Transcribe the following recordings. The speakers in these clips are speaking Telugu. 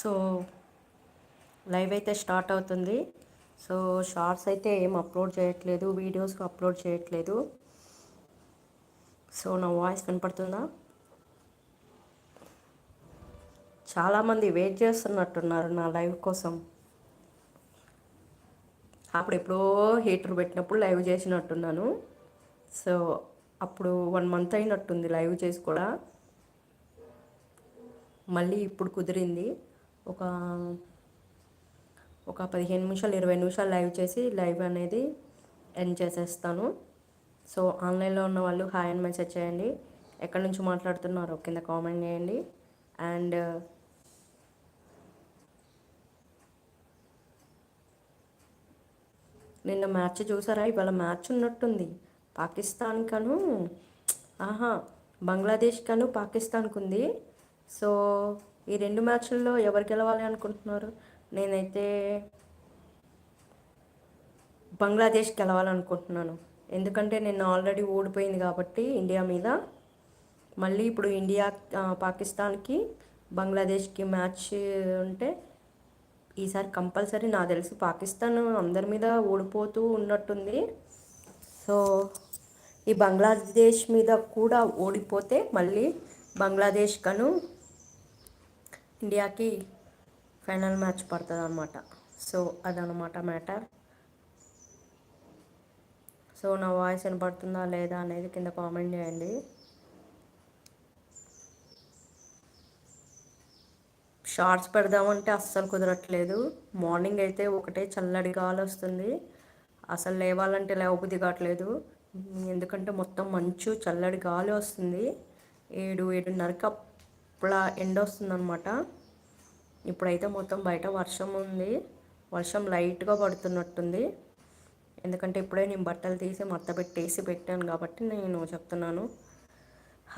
సో లైవ్ అయితే స్టార్ట్ అవుతుంది. సో షార్ట్స్ అయితే ఏం అప్లోడ్ చేయట్లేదు వీడియోస్ అప్లోడ్ చేయట్లేదు. సో నా వాయిస్ కనపడుతుందా చాలామంది వెయిట్ చేస్తున్నట్టున్నారు నా లైవ్ కోసం. అప్పుడు ఎప్పుడో హీటర్ పెట్టినప్పుడు లైవ్ చేసినట్టున్నాను. సో అప్పుడు వన్ మంత్ అయినట్టుంది లైవ్ చేసి కూడా. మళ్ళీ ఇప్పుడు కుదిరింది. ఒక ఒక పదిహేను నిమిషాలు ఇరవై నిమిషాలు లైవ్ చేసి లైవ్ అనేది ఎండ్ చేసేస్తాను. సో ఆన్లైన్లో ఉన్న వాళ్ళు హాయ్ అని మెసేజ్ చేయండి. ఎక్కడి నుంచి మాట్లాడుతున్నారో కింద కామెంట్ చేయండి. అండ్ నిన్న మ్యాచ్ చూసారా? ఇవాళ మ్యాచ్ ఉన్నట్టుంది. పాకిస్తాన్ కను ఆహా బంగ్లాదేశ్ కను పాకిస్తాన్కు ఉంది సో ఈ రెండు మ్యాచ్ల్లో ఎవరు గెలవాలి అనుకుంటున్నారు? నేనైతే బంగ్లాదేశ్ గెలవాలనుకుంటున్నాను. ఎందుకంటే నేను ఆల్రెడీ ఓడిపోయింది కాబట్టి ఇండియా మీద. మళ్ళీ ఇప్పుడు ఇండియా పాకిస్తాన్కి బంగ్లాదేశ్కి మ్యాచ్ ఉంటే ఈసారి కంపల్సరీ నాకు తెలిసి. పాకిస్తాన్ అందరి మీద ఓడిపోతూ ఉన్నట్టుంది. సో ఈ బంగ్లాదేశ్ మీద కూడా ఓడిపోతే మళ్ళీ బంగ్లాదేశ్ కను ఇండియాకి ఫైనల్ మ్యాచ్ పడుతుంది అనమాట సో అదనమాట మ్యాటర్. సో నా వాయిస్ వినపడుతుందా లేదా అనేది కింద కామెంట్ చేయండి. షార్ట్స్ పెడదామంటే అస్సలు కుదరట్లేదు. మార్నింగ్ అయితే ఒకటే చల్లడి గాలి వస్తుంది. అసలు లేవాలంటే లేవబుద్ధి కావట్లేదు. ఎందుకంటే మొత్తం మంచు చల్లడి గాలి వస్తుంది. ఏడు ఏడున్నరకి ఇప్పుడు ఎండ వస్తుందన్నమాట. ఇప్పుడైతే మొత్తం బయట వర్షం ఉంది. వర్షం లైట్గా పడుతున్నట్టుంది. ఎందుకంటే ఇప్పుడే నేను బట్టలు తీసి మత్త పెట్టేసి పెట్టాను కాబట్టి నేను చెప్తున్నాను.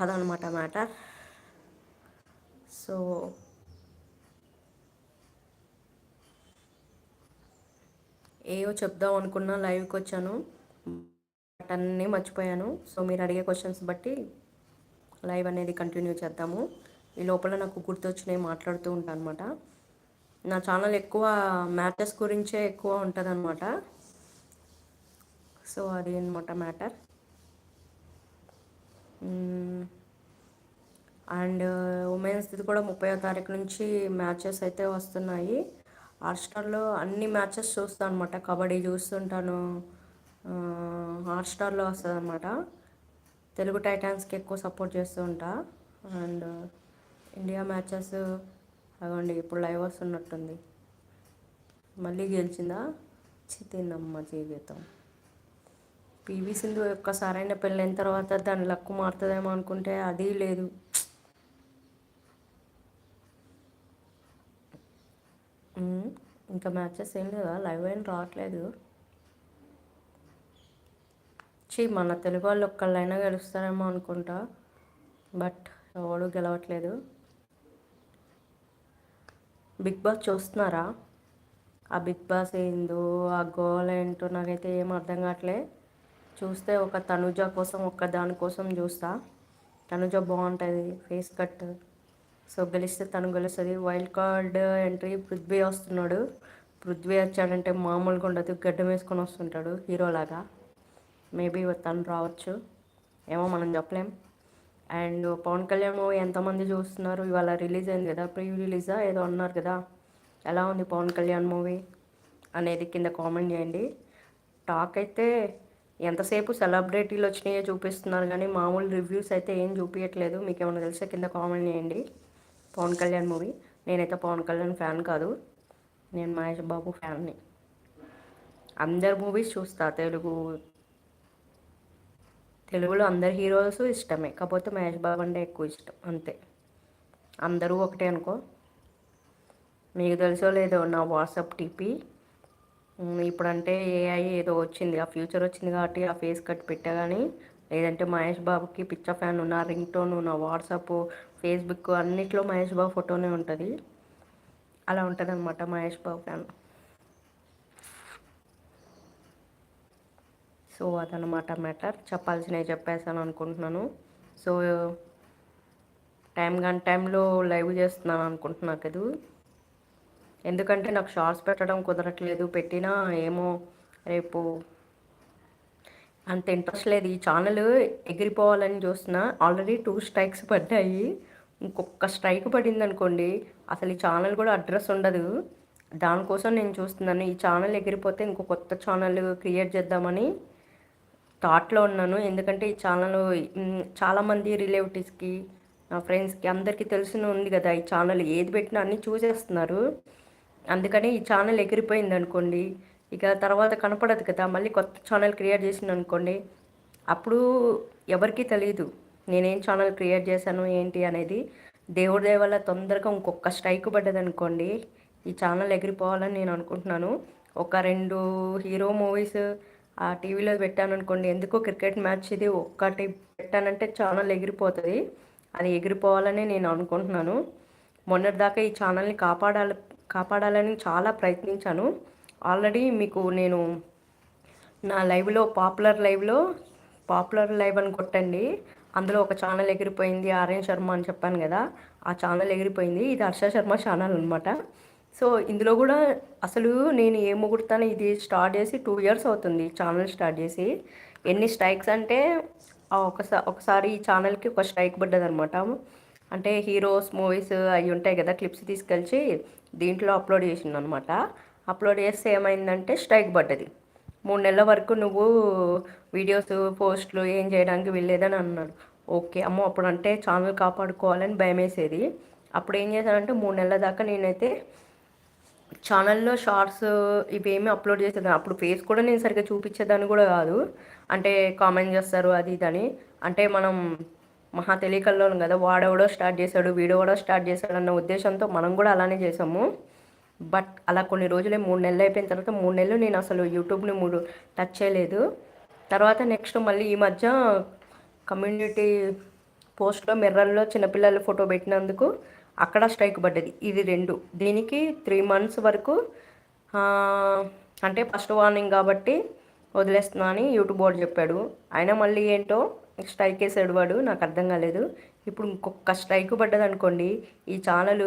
అదనమాట మ్యాటర్. సో ఏవో చెప్దాం అనుకున్నా లైవ్కి వచ్చాను. బట్ అన్నీ మర్చిపోయాను. సో మీరు అడిగే క్వశ్చన్స్ బట్టి లైవ్ అనేది కంటిన్యూ చేద్దాము. ఈ లోపల నాకు గుర్తొచ్చినవి మాట్లాడుతూ ఉంటాను అనమాట నా ఛానల్ ఎక్కువ మ్యాచెస్ గురించే ఎక్కువ ఉంటుంది అనమాట సో అది అనమాట మ్యాటర్ అండ్ ఉమెన్స్ది కూడా ముప్పై తారీఖు నుంచి మ్యాచెస్ అయితే వస్తున్నాయి. హాట్స్టార్లో అన్ని మ్యాచెస్ చూస్తాను అనమాట కబడ్డీ చూస్తుంటాను. హాట్స్టార్లో వస్తుంది అనమాట తెలుగు టైటాన్స్కి ఎక్కువ సపోర్ట్ చేస్తూ ఉంటా. అండ్ ఇండియా మ్యాచెస్ అవ్వండి ఇప్పుడు లైవ్ వస్తున్నట్టుంది. మళ్ళీ గెలిచిందా? చితినమ్మ జీవితం. పీవీ సింధు ఒక్కసారైనా పెళ్ళైన తర్వాత దాని లక్కు మారుతుందేమో అనుకుంటే అది లేదు. ఇంకా మ్యాచెస్ ఏం లేదా? లైవ్ ఏం రావట్లేదు. చీ మన తెలుగు వాళ్ళు ఒక్కళ్ళైనా గెలుస్తారేమో అనుకుంటా. బట్ ఎవడు గెలవట్లేదు. బిగ్ బాస్ చూస్తున్నారా? ఆ బిగ్ బాస్ ఏందో ఆ గోల్ ఏంటో నాకైతే ఏం అర్థం కావట్లే. చూస్తే ఒక తనుజ కోసం ఒక్క దానికోసం చూస్తా. తనుజ బాగుంటుంది ఫేస్ కట్. సో గెలిస్తే తను గెలుస్తుంది. వైల్డ్ కార్డ్ ఎంట్రీ పృథ్వీ వస్తున్నాడు. పృథ్వీ వచ్చాడంటే మామూలుగా ఉండదు గడ్డం వేసుకొని వస్తుంటాడు హీరోలాగా. మేబీ తను రావచ్చు. ఏమో మనం చెప్పలేం. అండ్ పవన్ కళ్యాణ్ మూవీ ఎంతమంది చూస్తున్నారు? ఇవాళ రిలీజ్ అయింది కదా ప్రీ రిలీజా ఏదో అన్నారు కదా. ఎలా ఉంది పవన్ కళ్యాణ్ మూవీ అనేది కింద కామెంట్ చేయండి. టాక్ అయితే ఎంతసేపు సెలబ్రిటీలు వచ్చినాయో చూపిస్తున్నారు కానీ మామూలు రివ్యూస్ అయితే ఏం చూపించట్లేదు మీకు ఏమైనా తెలిసే? కింద కామెంట్ చేయండి. పవన్ కళ్యాణ్ మూవీ. నేనైతే పవన్ కళ్యాణ్ ఫ్యాన్ కాదు. నేను మహేష్ బాబు ఫ్యాన్ని. అందరు మూవీస్ చూస్తా. తెలుగు తెలుగులో అందరి హీరోస్ ఇష్టమే. కాకపోతే మహేష్ బాబు అంటే ఎక్కువ ఇష్టం. అంతే. అందరూ ఒకటే అనుకో. మీకు తెలుసో లేదో నా వాట్సాప్ టీపీ. ఇప్పుడంటే ఏఐ ఏదో వచ్చింది. ఆ ఫ్యూచర్ వచ్చింది కాబట్టి ఆ ఫేస్ కట్ పెట్టా కానీ లేదంటే మహేష్ బాబుకి పిచ్చ ఫ్యాన్ నా రింగ్ టోన్ నా వాట్సాప్ ఫేస్బుక్ అన్నిట్లో మహేష్ బాబు ఫోటోనే ఉంటుంది. అలా ఉంటుంది అనమాట మహేష్ బాబు ఫ్యాన్. సో అదనమాట మ్యాటర్. చెప్పాల్సినవి చెప్పేసాను అనుకుంటున్నాను. సో టైం కానీ టైంలో లైవ్ చేస్తున్నాను అనుకుంటున్నా కదా. ఎందుకంటే నాకు షార్ట్స్ పెట్టడం కుదరట్లేదు. పెట్టినా ఏమో రేపు అంత ఇంట్రెస్ట్ లేదు. ఈ ఛానల్ ఎగిరిపోవాలని చూస్తున్నా. ఆల్రెడీ టూ స్ట్రైక్స్ పడ్డాయి. ఇంకొక స్ట్రైక్ పడింది అనుకోండి అసలు ఈ ఛానల్ కూడా అడ్రస్ ఉండదు. దానికోసం నేను చూస్తున్నాను. ఈ ఛానల్ ఎగిరిపోతే ఇంకో కొత్త ఛానల్ క్రియేట్ చేద్దామని. థాట్లో ఉన్నాను. ఎందుకంటే ఈ ఛానల్ చాలామంది రిలేటివ్స్కి నా ఫ్రెండ్స్కి అందరికీ తెలిసిన ఉంది కదా ఈ ఛానల్. ఏది పెట్టినా అన్నీ చూసేస్తున్నారు. అందుకని ఈ ఛానల్ ఎగిరిపోయింది అనుకోండి. ఇక తర్వాత కనపడదు కదా. మళ్ళీ కొత్త ఛానల్ క్రియేట్ చేసింది అనుకోండి. అప్పుడు ఎవరికీ తెలియదు నేనేం ఛానల్ క్రియేట్ చేశాను ఏంటి అనేది. దేవుడి దయ వల్ల తొందరగా ఇంకొక స్ట్రైక్ పడ్డది అనుకోండి. ఈ ఛానల్ ఎగిరిపోవాలని నేను అనుకుంటున్నాను. ఒక రెండు హీరో మూవీస్ ఆ టీవీలో పెట్టాను అనుకోండి ఎందుకో క్రికెట్ మ్యాచ్ ఇది ఒక్కటి పెట్టానంటే ఛానల్ ఎగిరిపోతుంది. అది ఎగిరిపోవాలని నేను అనుకుంటున్నాను. మొన్నటిదాకా ఈ ఛానల్ని కాపాడాలి కాపాడాలని చాలా ప్రయత్నించాను. ఆల్రెడీ మీకు నేను నా లైవ్లో పాపులర్ లైవ్లో పాపులర్ లైవ్ అని కొట్టండి. అందులో ఒక ఛానల్ ఎగిరిపోయింది ఆర్యన్ శర్మ అని చెప్పాను కదా ఆ ఛానల్ ఎగిరిపోయింది. ఇది హర్ష శర్మ ఛానల్ అనమాట సో ఇందులో కూడా అసలు నేను ఏ ముగుడుతాను ఇది స్టార్ట్ చేసి టూ ఇయర్స్ అవుతుంది ఛానల్ స్టార్ట్ చేసి. ఎన్ని స్ట్రైక్స్ అంటే ఒకసారి ఒకసారి ఈ ఛానల్కి ఒక స్ట్రైక్ పడ్డది అనమాట అంటే హీరోస్ మూవీస్ అవి ఉంటాయి కదా క్లిప్స్ తీసుకెళ్ళి దీంట్లో అప్లోడ్ చేసింది అనమాట అప్లోడ్ చేస్తే ఏమైందంటే స్ట్రైక్ పడ్డది. మూడు నెలల వరకు నువ్వు వీడియోస్ పోస్ట్లు ఏం చేయడానికి వెళ్ళేదని అన్నాడు. ఓకే అమ్మో అప్పుడు అంటే ఛానల్ కాపాడుకోవాలని భయం వేసేది అప్పుడు ఏం చేశానంటే మూడు నెలల దాకా నేనైతే ఛానల్లో షార్ట్స్ ఇవేమి అప్లోడ్ చేసేది? అప్పుడు ఫేస్ కూడా నేను సరిగ్గా చూపించేదాన్ని కూడా కాదు. అంటే కామెంట్ చేస్తారు అది ఇదని అంటే మనం మహా తెలియకల్లో కదా వాడెవడో స్టార్ట్ చేశాడు వీడియో కూడా స్టార్ట్ చేశాడు అన్న ఉద్దేశంతో మనం కూడా అలానే చేసాము బట్ అలా కొన్ని రోజులే మూడు నెలలు అయిపోయిన తర్వాత మూడు నెలలు నేను అసలు యూట్యూబ్ని మూడు టచ్ చేయలేదు. తర్వాత నెక్స్ట్ మళ్ళీ ఈ మధ్య కమ్యూనిటీ పోస్ట్లో మిర్రర్లో చిన్నపిల్లల ఫోటో పెట్టినందుకు అక్కడ స్ట్రైక్ పడ్డది. ఇది రెండు. దీనికి త్రీ మంత్స్ వరకు అంటే ఫస్ట్ వార్నింగ్ కాబట్టి వదిలేస్తున్నా అని యూట్యూబ్ వాడు చెప్పాడు. అయినా మళ్ళీ ఏంటో స్ట్రైక్ వేసాడు వాడు. నాకు అర్థం కాలేదు. ఇప్పుడు ఇంకొక స్ట్రైక్ పడ్డది అనుకోండి ఈ ఛానల్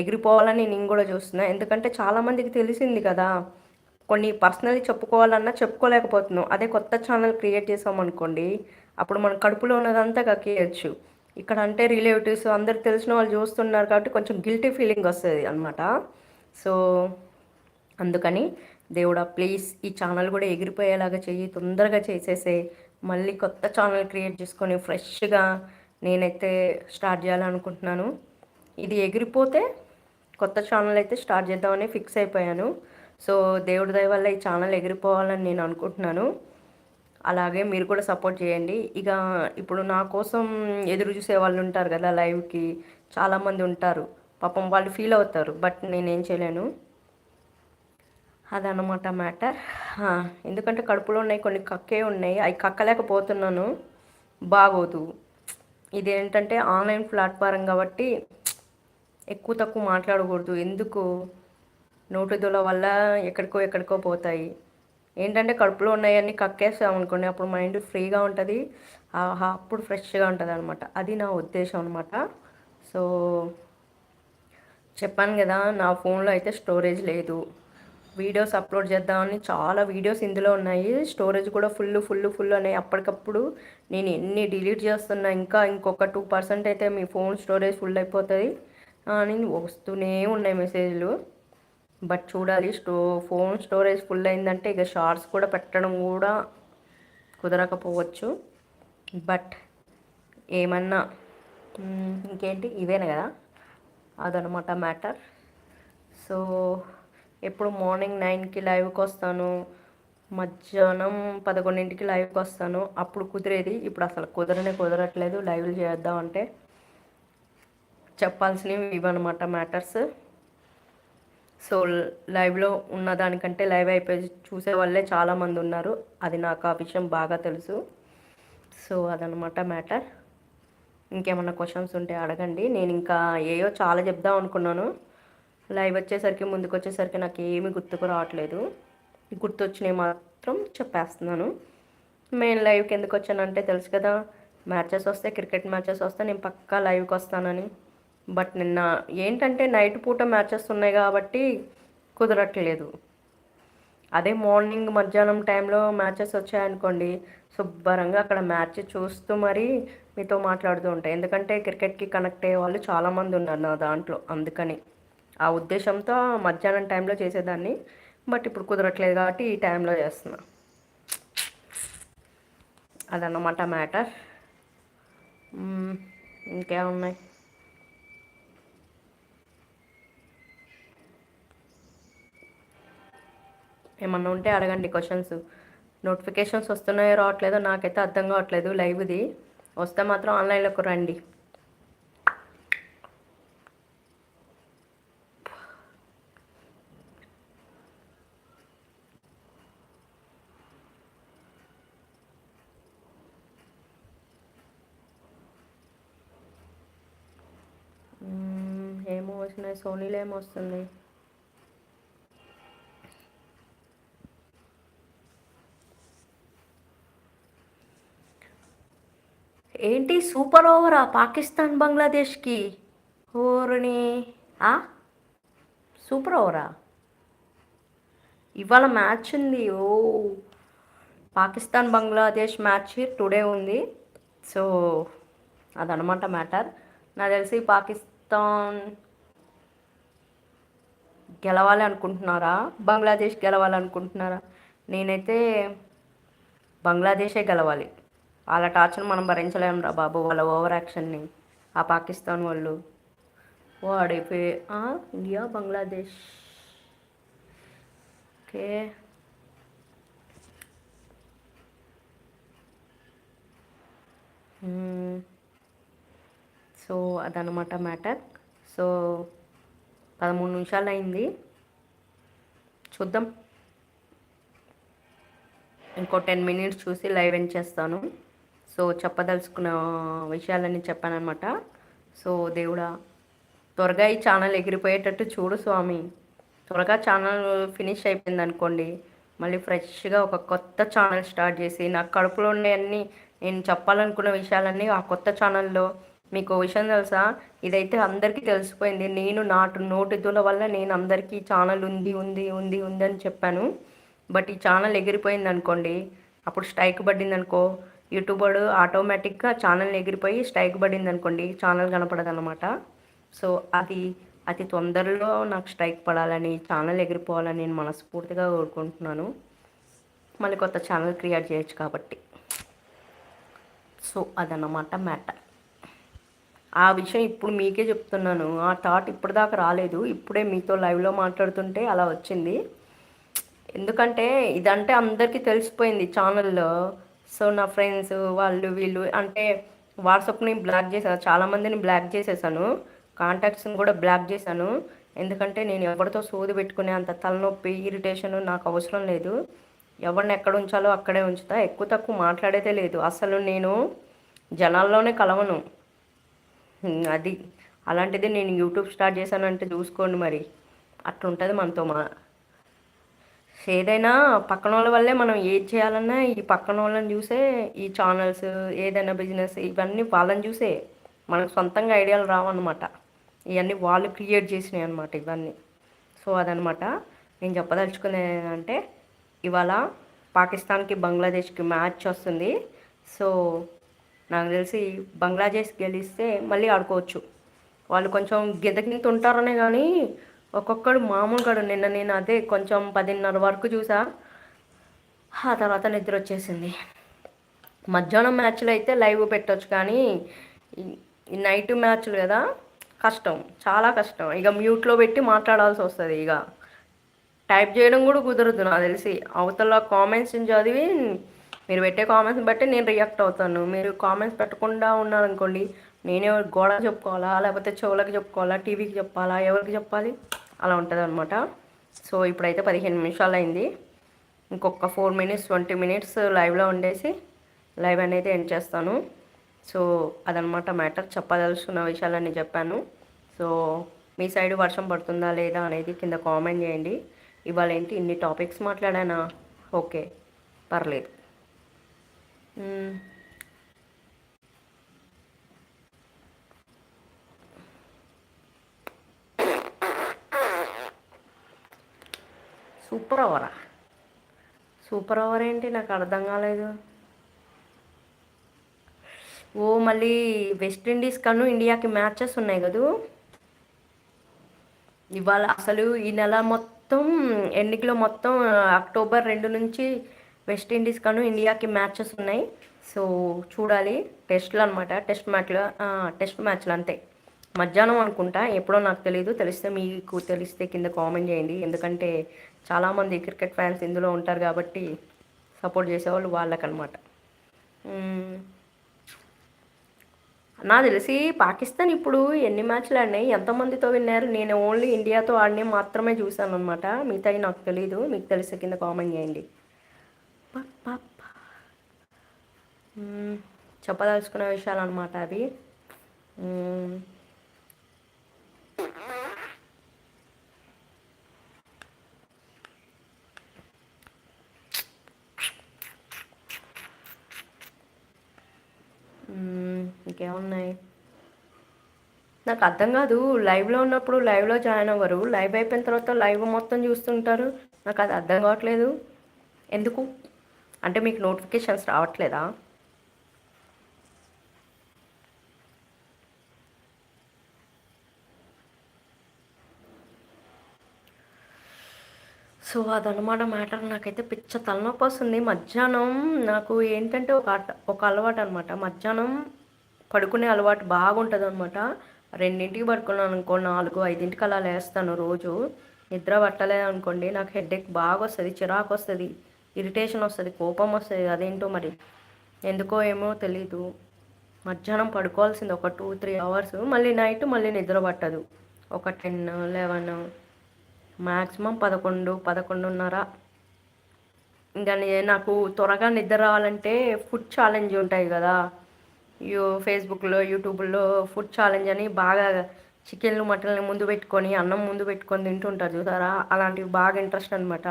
ఎగిరిపోవాలని నేను కూడా చూస్తున్నా. ఎందుకంటే చాలామందికి తెలిసింది కదా కొన్ని పర్సనల్లీ చెప్పుకోవాలన్నా చెప్పుకోలేకపోతున్నాం. అదే కొత్త ఛానల్ క్రియేట్ చేసామనుకోండి అప్పుడు మన కడుపులో ఉన్నదంతా కక్కేయచ్చు. ఇక్కడ అంటే రిలేటివ్స్ అందరు తెలిసిన వాళ్ళు చూస్తున్నారు కాబట్టి కొంచెం గిల్టీ ఫీలింగ్ వస్తుంది అనమాట సో అందుకని దేవుడా ప్లీజ్ ఈ ఛానల్ కూడా ఎగిరిపోయేలాగా చెయ్యి తొందరగా చేసేసే. మళ్ళీ కొత్త ఛానల్ క్రియేట్ చేసుకొని ఫ్రెష్గా నేనైతే స్టార్ట్ చేయాలనుకుంటున్నాను. ఇది ఎగిరిపోతే కొత్త ఛానల్ అయితే స్టార్ట్ చేద్దామని ఫిక్స్ అయిపోయాను. సో దేవుడి దయ వల్ల ఈ ఛానల్ ఎగిరిపోవాలని నేను అనుకుంటున్నాను. అలాగే మీరు కూడా సపోర్ట్ చేయండి. ఇక ఇప్పుడు నా కోసం ఎదురు చూసే వాళ్ళు ఉంటారు కదా లైవ్కి చాలామంది ఉంటారు. పాపం వాళ్ళు ఫీల్ అవుతారు బట్ నేనేం చేయలేను. అదనమాట మ్యాటర్. ఎందుకంటే కడుపులో ఉన్నాయి కొన్ని కక్కే ఉన్నాయి. అవి కక్కలేకపోతున్నాను. బాగోదు. ఇదేంటంటే ఆన్లైన్ ప్లాట్ఫారం కాబట్టి ఎక్కువ తక్కువ మాట్లాడకూడదు. ఎందుకు? నోటుదల వల్ల ఎక్కడికో ఎక్కడికో పోతాయి. ఏంటంటే కడుపులో ఉన్నాయన్నీ కక్కేస్తాం అనుకోండి అప్పుడు మైండ్ ఫ్రీగా ఉంటుంది. అప్పుడు ఫ్రెష్గా ఉంటుంది అనమాట అది నా ఉద్దేశం అనమాట సో చెప్పాను కదా నా ఫోన్లో అయితే స్టోరేజ్ లేదు. వీడియోస్ అప్లోడ్ చేద్దామని చాలా వీడియోస్ ఇందులో ఉన్నాయి. స్టోరేజ్ కూడా ఫుల్ ఫుల్ ఫుల్ ఉన్నాయి. అప్పటికప్పుడు నేను ఎన్ని డిలీట్ చేస్తున్నా ఇంకా ఇంకొక టూ పర్సెంట్ అయితే మీ ఫోన్ స్టోరేజ్ ఫుల్ అయిపోతుంది. అని వస్తూనే ఉన్నాయి మెసేజ్లు. బట్ చూడాలి. స్టో ఫోన్ స్టోరేజ్ ఫుల్ అయిందంటే ఇక షార్ట్స్ కూడా పెట్టడం కూడా కుదరకపోవచ్చు. బట్ ఏమన్నా ఇంకేంటి? ఇవేనా కదా? అదనమాట మ్యాటర్. సో ఎప్పుడు మార్నింగ్ నైన్కి లైవ్కి వస్తాను మధ్యాహ్నం పదకొండింటికి లైవ్కి వస్తాను. అప్పుడు కుదిరేది ఇప్పుడు అసలు కుదరనే కుదరట్లేదు. లైవ్లు చేద్దాం అంటే చెప్పాల్సినవి ఇవన్నమాట మ్యాటర్స్. సో లైవ్లో ఉన్న దానికంటే లైవ్ అయిపోయి చూసే వాళ్ళే చాలామంది ఉన్నారు. అది నాకు ఆ విషయం బాగా తెలుసు. సో అదనమాట మ్యాటర్. ఇంకేమన్నా క్వశ్చన్స్ ఉంటే అడగండి. నేను ఇంకా ఏయో చాలా చెప్దాం అనుకున్నాను. లైవ్ వచ్చేసరికి ముందుకు వచ్చేసరికి నాకు ఏమీ గుర్తుకు రావట్లేదు. గుర్తొచ్చినవి మాత్రం చెప్పేస్తున్నాను. మెయిన్ లైవ్కి ఎందుకు వచ్చానంటే తెలుసు కదా మ్యాచెస్ వస్తే క్రికెట్ మ్యాచెస్ వస్తే నేను పక్కా లైవ్కి వస్తానని. బట్ నిన్న ఏంటంటే నైట్ పూట మ్యాచెస్ ఉన్నాయి కాబట్టి కుదరట్లేదు. అదే మార్నింగ్ మధ్యాహ్నం టైంలో మ్యాచెస్ వచ్చాయనుకోండి శుభ్రంగా అక్కడ మ్యాచ్ చూస్తూ మరీ మీతో మాట్లాడుతూ ఉంటాయి ఎందుకంటే క్రికెట్కి కనెక్ట్ అయ్యే వాళ్ళు చాలామంది ఉన్నారు నా దాంట్లో అందుకని. ఆ ఉద్దేశంతో మధ్యాహ్నం టైంలో చేసేదాన్ని బట్ ఇప్పుడు కుదరట్లేదు కాబట్టి ఈ టైంలో చేస్తున్నా. అదన్నమాట మ్యాటర్. ఇంకేమున్నాయి? ఏమన్నా ఉంటే అడగండి క్వశ్చన్స్. నోటిఫికేషన్స్ వస్తున్నాయో రావట్లేదో నాకైతే అర్థం కావట్లేదు లైవ్ది. వస్తే మాత్రం ఆన్లైన్లోకి రండి. ఏమో వచ్చినాయి. సోనీలో ఏమో ఏంటి సూపర్ ఓవరా పాకిస్తాన్ బంగ్లాదేశ్కి? ఓరని సూపర్ ఓవరా? ఇవాళ మ్యాచ్ ఉంది. ఓ పాకిస్తాన్ బంగ్లాదేశ్ మ్యాచ్ టుడే ఉంది. సో అదనమాట మ్యాటర్. నాకు తెలిసి పాకిస్తాన్ గెలవాలి అనుకుంటున్నారా? బంగ్లాదేశ్ గెలవాలి అనుకుంటున్నారా? నేనైతే బంగ్లాదేశే గెలవాలి. వాళ్ళ టార్చర్ మనం భరించలేము రా బాబు. వాళ్ళ ఓవర్ యాక్షన్ని ఆ పాకిస్తాన్ వాళ్ళు. వాడైపోయి ఇండియా బంగ్లాదేశ్. ఓకే. సో అదనమాట మ్యాటర్ సో పదమూడు నిమిషాలు అయింది చూద్దాం. ఇంకో టెన్ మినిట్స్ చూసి లైవ్ ఎండ్ చేస్తాను. సో చెప్పదలుచుకున్న విషయాలన్నీ చెప్పానమాట సో దేవుడా త్వరగా ఈ ఛానల్ ఎగిరిపోయేటట్టు చూడు స్వామి. త్వరగా ఛానల్ ఫినిష్ అయిపోయింది అనుకోండి మళ్ళీ ఫ్రెష్గా ఒక కొత్త ఛానల్ స్టార్ట్ చేసి నాకు కడుపులో అన్నీ నేను చెప్పాలనుకున్న విషయాలన్నీ ఆ కొత్త ఛానల్లో మీకు విషయం తెలుసా? ఇదైతే అందరికీ తెలిసిపోయింది. నేను నాటు నోటిదుల వల్ల నేను అందరికీ ఛానల్ ఉంది ఉంది ఉంది ఉంది అని చెప్పాను. బట్ ఈ ఛానల్ ఎగిరిపోయింది అనుకోండి అప్పుడు స్ట్రైక్ పడింది అనుకో యూట్యూబర్ ఆటోమేటిక్గా ఛానల్ ఎగిరిపోయి స్ట్రైక్ పడింది అనుకోండి ఛానల్ కనపడదు అనమాట సో అది అతి తొందరలో నాకు స్ట్రైక్ పడాలని ఛానల్ ఎగిరిపోవాలని నేను మనస్ఫూర్తిగా కోరుకుంటున్నాను. మళ్ళీ కొత్త ఛానల్ క్రియేట్ చేయొచ్చు కాబట్టి. సో అదన్నమాట మ్యాటర్. ఆ విషయం ఇప్పుడు మీకే చెప్తున్నాను. ఆ థాట్ ఇప్పటిదాకా రాలేదు. ఇప్పుడే మీతో లైవ్లో మాట్లాడుతుంటే అలా వచ్చింది. ఎందుకంటే ఇదంటే అందరికీ తెలిసిపోయింది ఛానల్లో. సో నా ఫ్రెండ్స్ వాళ్ళు వీళ్ళు అంటే వాట్సాప్ని బ్లాక్ చేశాను చాలామందిని బ్లాక్ చేసేసాను. కాంటాక్ట్స్ని కూడా బ్లాక్ చేశాను. ఎందుకంటే నేను ఎవరితో సోది పెట్టుకునే అంత తలనొప్పి ఇరిటేషన్ నాకు అవసరం లేదు. ఎవరిని ఎక్కడ ఉంచాలో అక్కడే ఉంచుతా. ఎక్కువ తక్కువ మాట్లాడేదే లేదు. అసలు నేను జనాల్లోనే కలవను. అది. అలాంటిది నేను యూట్యూబ్ స్టార్ట్ చేశానంటే చూసుకోండి మరి. అట్లుంటుంది మనతో మా ఏదైనా పక్కన వాళ్ళ వల్లే మనం ఏది చేయాలన్నా ఈ పక్కన వాళ్ళని చూసే ఈ ఛానల్స్ ఏదైనా బిజినెస్ ఇవన్నీ వాళ్ళని చూసే మనకు సొంతంగా ఐడియాలు రావన్నమాట. ఇవన్నీ వాళ్ళు క్రియేట్ చేసినాయి అనమాట ఇవన్నీ. సో అదనమాట నేను చెప్పదలుచుకునే అంటే ఇవాళ పాకిస్తాన్కి బంగ్లాదేశ్కి మ్యాచ్ వస్తుంది. సో నాకు తెలిసి బంగ్లాదేశ్ గెలిస్తే మళ్ళీ ఆడుకోవచ్చు. వాళ్ళు కొంచెం గింత ఉంటారనే కానీ ఒక్కొక్కడు మామూలుగా నిన్న నేను అదే కొంచెం పదిన్నర వరకు చూసా. ఆ తర్వాత నిద్ర వచ్చేసింది. మధ్యాహ్నం మ్యాచ్లు అయితే లైవ్ పెట్టవచ్చు కానీ నైట్ మ్యాచ్లు కదా కష్టం. చాలా కష్టం. ఇక మ్యూట్లో పెట్టి మాట్లాడాల్సి వస్తుంది ఇక. టైప్ చేయడం కూడా కుదరదు నాకు తెలిసి. అవతల కామెంట్స్ని చదివి మీరు పెట్టే కామెంట్స్ బట్టి నేను రియాక్ట్ అవుతాను. మీరు కామెంట్స్ పెట్టకుండా ఉన్నారనుకోండి నేనే గోడ చెప్పుకోవాలా లేకపోతే చెవులకు చెప్పుకోవాలా టీవీకి చెప్పాలా ఎవరికి చెప్పాలి? అలా ఉంటుంది అనమాట సో ఇప్పుడైతే పదిహేను నిమిషాలు అయింది ఇంకొక ఫోర్ మినిట్స్ ట్వంటీ మినిట్స్ లైవ్లో ఉండేసి లైవ్ అనేది ఎండ్ చేస్తాను. సో అదనమాట మ్యాటర్. చెప్పదలుచుకున్న విషయాలన్నీ చెప్పాను. సో మీ సైడ్ వర్షం పడుతుందా లేదా అనేది కింద కామెంట్ చేయండి. ఇవాళ ఏంటి ఇన్ని టాపిక్స్ మాట్లాడానా? ఓకే పర్లేదు. సూపర్ ఓవరా? సూపర్ ఓవర్ ఏంటి? నాకు అర్థం కాలేదు. ఓ మళ్ళీ వెస్టిండీస్ కను ఇండియాకి మ్యాచెస్ ఉన్నాయి కదూ? ఇవాళ అసలు ఈ నెల మొత్తం ఎన్నికలో మొత్తం అక్టోబర్ రెండు నుంచి వెస్టిండీస్ కను ఇండియాకి మ్యాచెస్ ఉన్నాయి. సో చూడాలి. టెస్ట్లు అనమాట టెస్ట్ మ్యాచ్లు టెస్ట్ మ్యాచ్లు అంతే. మధ్యాహ్నం అనుకుంటా. ఎప్పుడో నాకు తెలియదు తెలిస్తే మీకు తెలిస్తే కింద కామెంట్ చేయండి. ఎందుకంటే చాలామంది క్రికెట్ ఫ్యాన్స్ ఇందులో ఉంటారు కాబట్టి సపోర్ట్ చేసేవాళ్ళు వాళ్ళకనమాట నా తెలిసి పాకిస్తాన్ ఇప్పుడు ఎన్ని మ్యాచ్లు ఆడినాయి? ఎంతమందితో విన్నారు? నేను ఓన్లీ ఇండియాతో ఆడినవి మాత్రమే చూశాను అనమాట మిగతాయి నాకు తెలియదు మీకు తెలిసే కింద కామెంట్ చేయండి. చెప్పదలుచుకునే విషయాలు అనమాట అవి ఇంకేమున్నాయి నాకు అర్థం కాదు. లైవ్లో ఉన్నప్పుడు లైవ్లో జాయిన్ అవ్వరు. లైవ్ అయిపోయిన తర్వాత లైవ్ మొత్తం చూస్తుంటారు. నాకు అది అర్థం కావట్లేదు. ఎందుకు? అంటే మీకు నోటిఫికేషన్స్ రావట్లేదా? సో అదనమాట మ్యాటర్ నాకైతే పిచ్చ తలనొప్పి వస్తుంది. మధ్యాహ్నం నాకు ఏంటంటే ఒక ఒక అలవాటు అనమాట మధ్యాహ్నం పడుకునే అలవాటు బాగుంటుంది అనమాట రెండింటికి పడుకున్నాను అనుకో నాలుగు ఐదింటికి అలా లేస్తాను రోజు. నిద్ర పట్టలేదు అనుకోండి నాకు హెడ్ఏక్ బాగా వస్తుంది చిరాకు వస్తుంది ఇరిటేషన్ వస్తుంది కోపం వస్తుంది అదేంటో మరి? ఎందుకో ఏమో తెలీదు. మధ్యాహ్నం పడుకోవాల్సింది ఒక టూ త్రీ అవర్స్ మళ్ళీ నైట్ మళ్ళీ నిద్ర పట్టదు. ఒక టెన్ లెవెన్ మ్యాక్సిమం పదకొండు పదకొండున్నర. ఇంకా నాకు త్వరగా నిద్ర రావాలంటే ఫుడ్ ఛాలెంజ్ ఉంటాయి కదా. యూ ఫేస్బుక్లో యూట్యూబ్లో ఫుడ్ ఛాలెంజ్ అని బాగా చికెన్లు మటన్లు ముందు పెట్టుకొని అన్నం ముందు పెట్టుకొని తింటుంటారు చూసారా? అలాంటివి బాగా ఇంట్రెస్ట్ అనమాట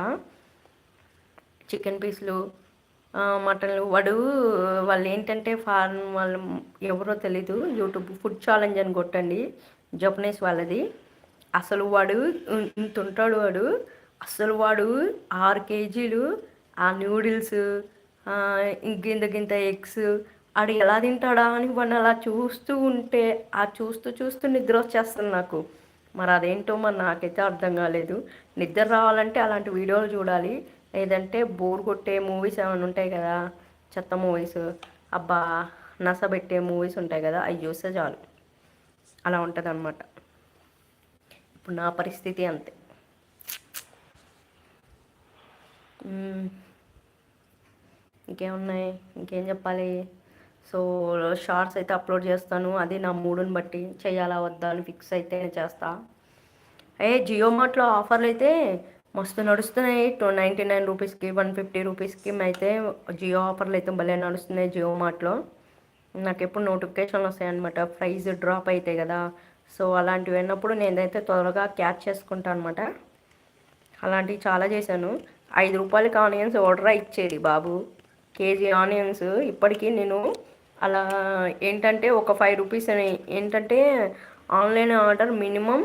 చికెన్ పీసులు మటన్లు వాడు వాళ్ళు ఏంటంటే ఫారెన్ వాళ్ళు ఎవరో తెలీదు. యూట్యూబ్ ఫుడ్ ఛాలెంజ్ అని కొట్టండి. జపనీస్ వాళ్ళది. అసలు వాడు ఇంత ఉంటాడు వాడు. అసలు వాడు ఆరు కేజీలు ఆ నూడిల్స్ ఇంకింత గింత ఎగ్స్ ఆడు ఎలా తింటాడా అని వాడిని అలా చూస్తూ ఉంటే ఆ చూస్తూ చూస్తూ నిద్ర వచ్చేస్తుంది నాకు. మరి అదేంటో మరి నాకైతే అర్థం కాలేదు. నిద్ర రావాలంటే అలాంటి వీడియోలు చూడాలి. లేదంటే బోర్ కొట్టే మూవీస్ ఏమైనా ఉంటాయి కదా చెత్త మూవీస్. అబ్బా నసబెట్టే మూవీస్ ఉంటాయి కదా అవి చూస్తే చాలు. అలా ఉంటుంది అనమాట ఇప్పుడు నా పరిస్థితి అంతే. ఇంకేమున్నాయి? ఇంకేం చెప్పాలి? సో షార్ట్స్ అయితే అప్లోడ్ చేస్తాను. అది నా మూడుని బట్టి చేయాలా వద్దా అని ఫిక్స్ అయితే చేస్తా. ఏ జియో మార్ట్లో ఆఫర్లు అయితే మస్తు నడుస్తున్నాయి. టూ నైంటీ నైన్ రూపీస్కి వన్ ఫిఫ్టీ రూపీస్కి అయితే జియో ఆఫర్లు అయితే భలే నడుస్తున్నాయి జియో మార్ట్లో. నాకు ఎప్పుడు నోటిఫికేషన్లు వస్తాయన్నమాట. ప్రైస్ డ్రాప్ అవుతాయి కదా. సో అలాంటివి అయినప్పుడు నేనైతే త్వరగా క్యాచ్ చేసుకుంటాను అనమాట అలాంటివి చాలా చేశాను. ఐదు రూపాయలకి ఆనియన్స్ ఆర్డర్ ఇచ్చేది బాబు. KG onions. ఇప్పటికీ నేను అలా ఏంటంటే ఒక ఫైవ్ రూపీస్ అని ఏంటంటే ఆన్లైన్ ఆర్డర్ మినిమం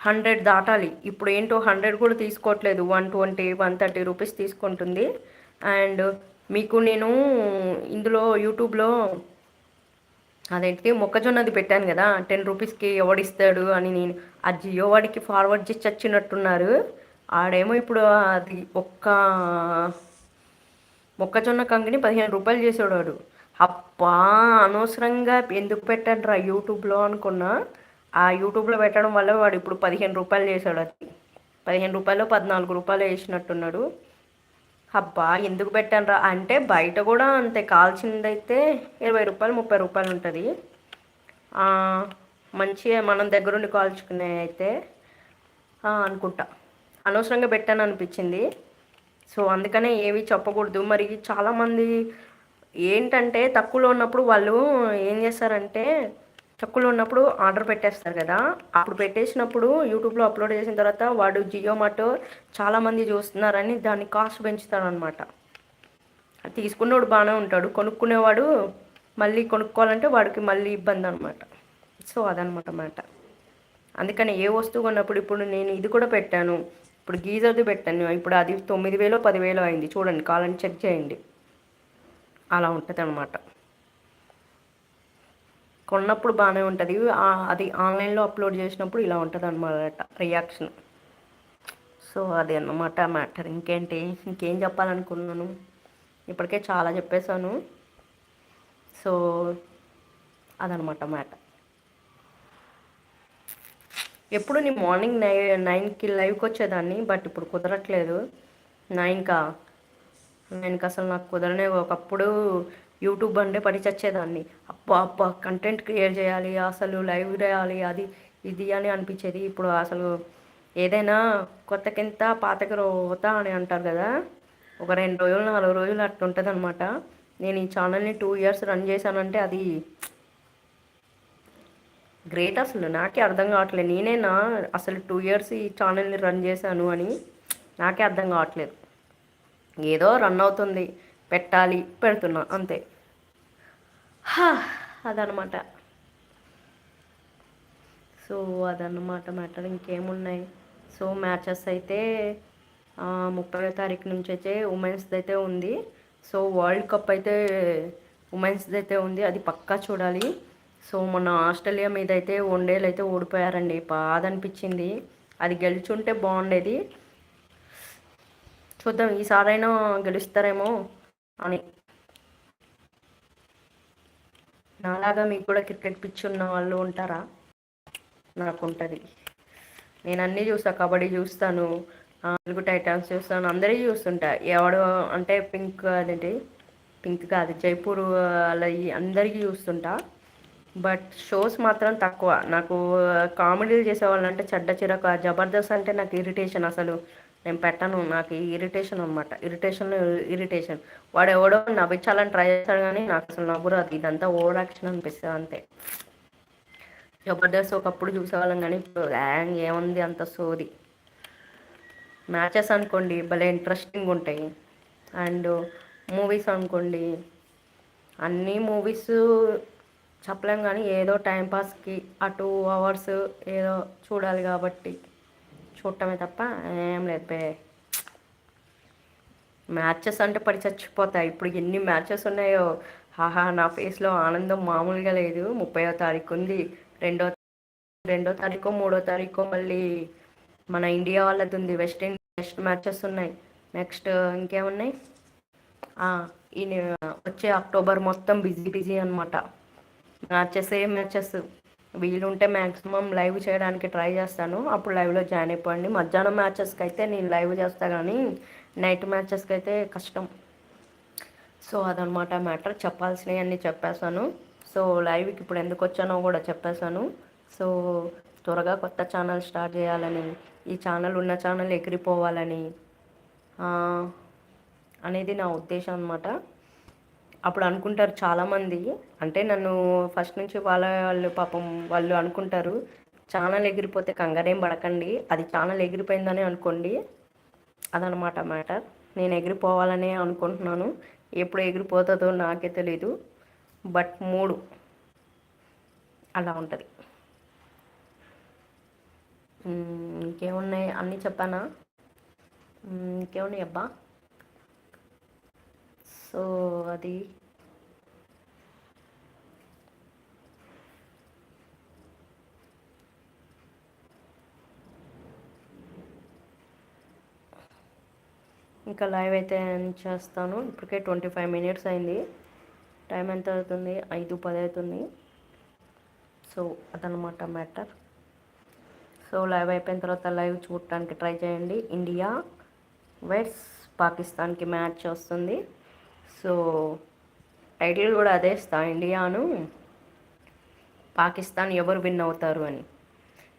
హండ్రెడ్ దాటాలి. ఇప్పుడు ఏంటో హండ్రెడ్ కూడా తీసుకోవట్లేదు. One twenty one thirty rupees తీసుకుంటుంది. అండ్ మీకు నేను ఇందులో యూట్యూబ్లో అదేంటి మొక్కజొన్నది పెట్టాను కదా టెన్ రూపీస్కి ఎవడిస్తాడు అని నేను ఆ జియో వాడికి ఫార్వర్డ్ చేసి చచ్చినట్టున్నారు. ఆడేమో ఇప్పుడు అది ఒక్క మొక్కజొన్న కంగిని పదిహేను రూపాయలు చేసేవాడు. అబ్బా అనవసరంగా ఎందుకు పెట్టాడు యూట్యూబ్లో అనుకున్నా. ఆ యూట్యూబ్లో పెట్టడం వల్ల వాడు ఇప్పుడు పదిహేను రూపాయలు చేశాడు అది. పదిహేను రూపాయలు పద్నాలుగు రూపాయలు వేసినట్టున్నాడు. అబ్బా ఎందుకు పెట్టాను అంటే బయట కూడా అంతే కాల్చిందైతే ఇరవై రూపాయలు ముప్పై రూపాయలు ఉంటుంది. మంచిగా మనం దగ్గరుండి కాల్చుకునే అయితే అనుకుంటా. అనవసరంగా పెట్టాను అనిపించింది సో అందుకనే ఏవి చెప్పకూడదు. మరి చాలామంది ఏంటంటే తక్కువలో ఉన్నప్పుడు వాళ్ళు ఏం చేస్తారంటే తక్కువలో ఉన్నప్పుడు ఆర్డర్ పెట్టేస్తారు కదా. అప్పుడు పెట్టేసినప్పుడు యూట్యూబ్లో అప్లోడ్ చేసిన తర్వాత వాడు జియో మార్ట్ చాలామంది చూస్తున్నారని దాన్ని కాస్ట్ పెంచుతాడు అనమాట తీసుకున్నవాడు బాగానే ఉంటాడు. కొనుక్కునేవాడు మళ్ళీ కొనుక్కోవాలంటే వాడికి మళ్ళీ ఇబ్బంది అనమాట సో అదనమాట మాట. అందుకని ఏ వస్తువు కొన్నప్పుడు ఇప్పుడు నేను ఇది కూడా పెట్టాను. ఇప్పుడు గీజర్ది పెట్టాను. ఇప్పుడు అది తొమ్మిది వేలు పదివేలు అయింది. చూడండి కాలని చెక్ చేయండి. అలా ఉంటుంది అనమాట కొన్నప్పుడు బాగానే ఉంటుంది. అది ఆన్లైన్లో అప్లోడ్ చేసినప్పుడు ఇలా ఉంటుంది అనమాట రియాక్షన్. సో అది అన్నమాట మ్యాటర్. ఇంకేంటి? ఇంకేం చెప్పాలనుకున్నాను? ఇప్పటికే చాలా చెప్పేశాను. సో అదనమాట మ్యాటర్. ఎప్పుడు నేను మార్నింగ్ నై నైన్కి లైవ్కి వచ్చేదాన్ని బట్ ఇప్పుడు కుదరట్లేదు. నైన్కా? నేను అసలు నాకు కుదరనే ఒకప్పుడు యూట్యూబ్ అంటే పడి చచ్చేదాన్ని. అప్ప అప్ప కంటెంట్ క్రియేట్ చేయాలి అసలు లైవ్ చేయాలి అది ఇది అని అనిపించేది. ఇప్పుడు అసలు ఏదైనా కొత్తకింత పాతకి రోత అని అంటారు కదా ఒక రెండు రోజులు నాలుగు రోజులు అట్లా ఉంటుంది అనమాట నేను ఈ ఛానల్ని టూ ఇయర్స్ రన్ చేశానంటే అది గ్రేట్ అసలు. నాకే అర్థం కావట్లేదు. నేనేనా అసలు టూ ఇయర్స్ ఈ ఛానల్ని రన్ చేశాను అని నాకే అర్థం కావట్లేదు. ఏదో రన్ అవుతుంది. పెట్టాలి పెడుతున్నా అంతే. అదనమాట సో అదన్నమాట మ్యాటర్ ఇంకేమున్నాయి? సో మ్యాచెస్ అయితే ముప్పై తారీఖు నుంచి అయితే ఉమెన్స్ది అయితే ఉంది. సో వరల్డ్ కప్ అయితే ఉమెన్స్ది అయితే ఉంది. అది పక్కా చూడాలి. సో మన ఆస్ట్రేలియా మీద అయితే వన్డేలు అయితే ఓడిపోయారండి. బాధ అనిపించింది. అది గెలిచుంటే బాగుండేది. చూద్దాం ఈసారైనా గెలుస్తారేమో అని. నాలాగా మీకు కూడా క్రికెట్ పిచ్ ఉన్న వాళ్ళు ఉంటారా? నాకు ఉంటుంది నేను అన్నీ చూస్తా కబడ్డీ చూస్తాను తెలుగు టైటాన్స్ చూస్తాను అందరికీ చూస్తుంటా. ఎవడు అంటే పింక్ అదేంటి? పింక్ కాదు జైపూర్ అలా అందరికీ చూస్తుంటా. బట్ షోస్ మాత్రం తక్కువ. నాకు కామెడీలు చేసేవాళ్ళంటే చెడ్డ చిరక జబర్దస్త్ అంటే నాకు ఇరిటేషన్ అసలు. నేను పెట్టను నాకు ఇరిటేషన్ అనమాట ఇరిటేషన్ ఇరిటేషన్ వాడు ఎవడో నవ్వించాలని ట్రై చేస్తాడు కానీ నాకు అసలు నవ్వు రాదు ఇదంతా ఓవర్ యాక్షన్ అనిపిస్తుంది అంతే. జబర్దస్త్ ఒకప్పుడు చూసేవాళ్ళం కానీ ఇప్పుడు యాంగ్ ఏముంది అంత సోది. మ్యాచెస్ అనుకోండి భలే ఇంట్రెస్టింగ్ ఉంటాయి. అండ్ మూవీస్ అనుకోండి అన్ని మూవీస్ చెప్పలేం కానీ ఏదో టైంపాస్కి ఆ టూ అవర్స్ ఏదో చూడాలి కాబట్టి చూడటమే తప్ప ఏం లేదు పే. మ్యాచెస్ అంటే పడి చచ్చిపోతాయి ఇప్పుడు ఎన్ని మ్యాచెస్ ఉన్నాయో. హాహా నా ఫేస్లో ఆనందం మామూలుగా లేదు. ముప్పైవ తారీఖు ఉంది. రెండో రెండో తారీఖు మూడో తారీఖు మళ్ళీ మన ఇండియా వాళ్ళది ఉంది. వెస్ట్ ఇండీస్ వెస్ట్ మ్యాచెస్ ఉన్నాయి. నెక్స్ట్ ఇంకేమున్నాయి? ఈ వచ్చే అక్టోబర్ మొత్తం బిజీ బిజీ అనమాట మ్యాచెస్ ఏ మ్యాచెస్. వీలుంటే మ్యాక్సిమం లైవ్ చేయడానికి ట్రై చేస్తాను. అప్పుడు లైవ్లో జాయిన్ అయిపోండి. మధ్యాహ్నం మ్యాచెస్కి అయితే నేను లైవ్ చేస్తా కానీ నైట్ మ్యాచెస్కి అయితే కష్టం. సో అదనమాట మ్యాటర్ చెప్పాల్సినవి అన్నీ చెప్పేశాను. సో లైవ్కి ఇప్పుడు ఎందుకు వచ్చానో కూడా చెప్పేశాను. సో త్వరగా కొత్త ఛానల్ స్టార్ట్ చేయాలని ఈ ఛానల్ ఉన్న ఛానల్ ఎగిరిపోవాలని అనేది నా ఉద్దేశం అనమాట అప్పుడు అనుకుంటారు చాలామంది. అంటే నన్ను ఫస్ట్ నుంచి వాళ్ళ వాళ్ళు పాపం వాళ్ళు అనుకుంటారు ఛానల్ ఎగిరిపోతే కంగారేం పడకండి అది ఛానల్ ఎగిరిపోయిందని అనుకోండి. అదనమాట మ్యాటర్ నేను ఎగిరిపోవాలనే అనుకుంటున్నాను. ఎప్పుడు ఎగిరిపోతుందో నాకే తెలీదు. బట్ మూడు. అలా ఉంటుంది. ఇంకేమున్నాయి? అన్నీ చెప్పానా? ఇంకేమున్నాయి అబ్బా? సో అది ఇంకా లైవ్ అయితే చేస్తాను? ఇప్పటికే ట్వంటీ ఫైవ్ మినిట్స్ అయింది. టైం ఎంత అవుతుంది? ఐదు పది అవుతుంది. సో అదనమాట మ్యాటర్ సో లైవ్ అయిపోయిన తర్వాత లైవ్ చూడటానికి ట్రై చేయండి. ఇండియా వెస్ట్ పాకిస్తాన్కి మ్యాచ్ వస్తుంది. సో టైటిల్ కూడా అదే ఇస్తా ఇండియాను. పాకిస్తాన్ ఎవరు విన్ అవుతారు అని.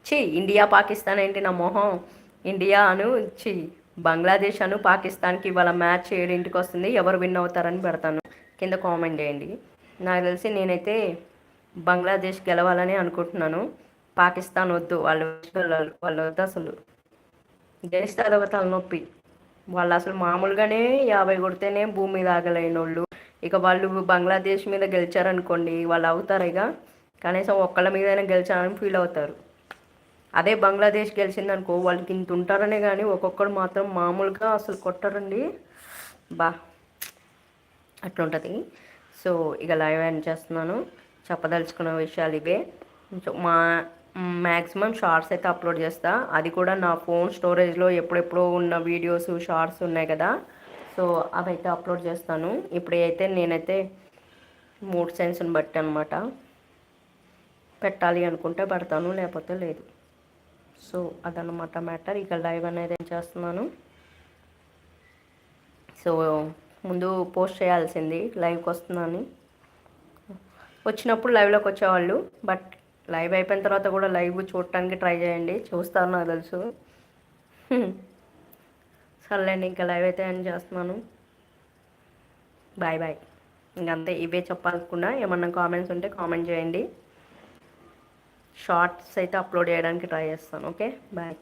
చి ఇండియా పాకిస్తాన్ ఏంటి నా మొహం? ఇండియా అను చి బంగ్లాదేశ్ అను పాకిస్తాన్కి ఇవాళ మ్యాచ్ ఏడింటికి వస్తుంది ఎవరు విన్ అవుతారని పెడతాను. కింద కామెంట్ చేయండి. నాకు తెలిసి నేనైతే బంగ్లాదేశ్ గెలవాలని అనుకుంటున్నాను. పాకిస్తాన్ వద్దు వాళ్ళు వాళ్ళు వద్దు అసలు. గెలిస్తే అదొక తలనొప్పి వాళ్ళు అసలు మామూలుగానే యాభై కొడితేనే భూమి మీద ఆగలేని వాళ్ళు ఇక వాళ్ళు బంగ్లాదేశ్ మీద గెలిచారనుకోండి వాళ్ళు అవుతారు ఇక. కనీసం ఒక్కళ్ళ మీదైనా గెలిచారని ఫీల్ అవుతారు. అదే బంగ్లాదేశ్ గెలిచిందనుకో వాళ్ళకి ఇంత ఉంటారనే కానీ ఒక్కొక్కరు మాత్రం మామూలుగా అసలు కొట్టరండి. బా అట్లుంటుంది. సో ఇక లైవ్ ఎండ్ చేస్తున్నాను. చెప్పదలుచుకున్న విషయాలు ఇవే. సో మా మ్యాక్సిమం షార్ట్స్ అయితే అప్లోడ్ చేస్తా. అది కూడా నా ఫోన్ స్టోరేజ్లో ఎప్పుడెప్పుడో ఉన్న వీడియోస్ షార్ట్స్ ఉన్నాయి కదా. సో అవైతే అప్లోడ్ చేస్తాను. ఇప్పుడు అయితే నేనైతే మూడ్ సెన్స్ని బట్టి అనమాట పెట్టాలి అనుకుంటే పెడతాను లేకపోతే లేదు. సో అదనమాట మ్యాటర్. ఇక లైవ్ అనేది ఏం చేస్తున్నాను? సో ముందు పోస్ట్ చేయాల్సింది. లైవ్కి వస్తున్నాను. వచ్చినప్పుడు లైవ్లోకి వచ్చేవాళ్ళు. బట్ లైవ్ అయిపోయిన తర్వాత కూడా లైవ్ చూడటానికి ట్రై చేయండి. చూస్తారు నాకు తెలుసు. సర్లేండి ఇంకా లైవ్ అయితే ఎండ్ చేస్తున్నాను. Bye bye. ఇంకంతే ఇవే చెప్పాలనుకున్నా ఏమన్నా కామెంట్స్ ఉంటే కామెంట్ చేయండి. షార్ట్స్ అయితే అప్లోడ్ చేయడానికి ట్రై చేస్తాను ఓకే? బాయ్.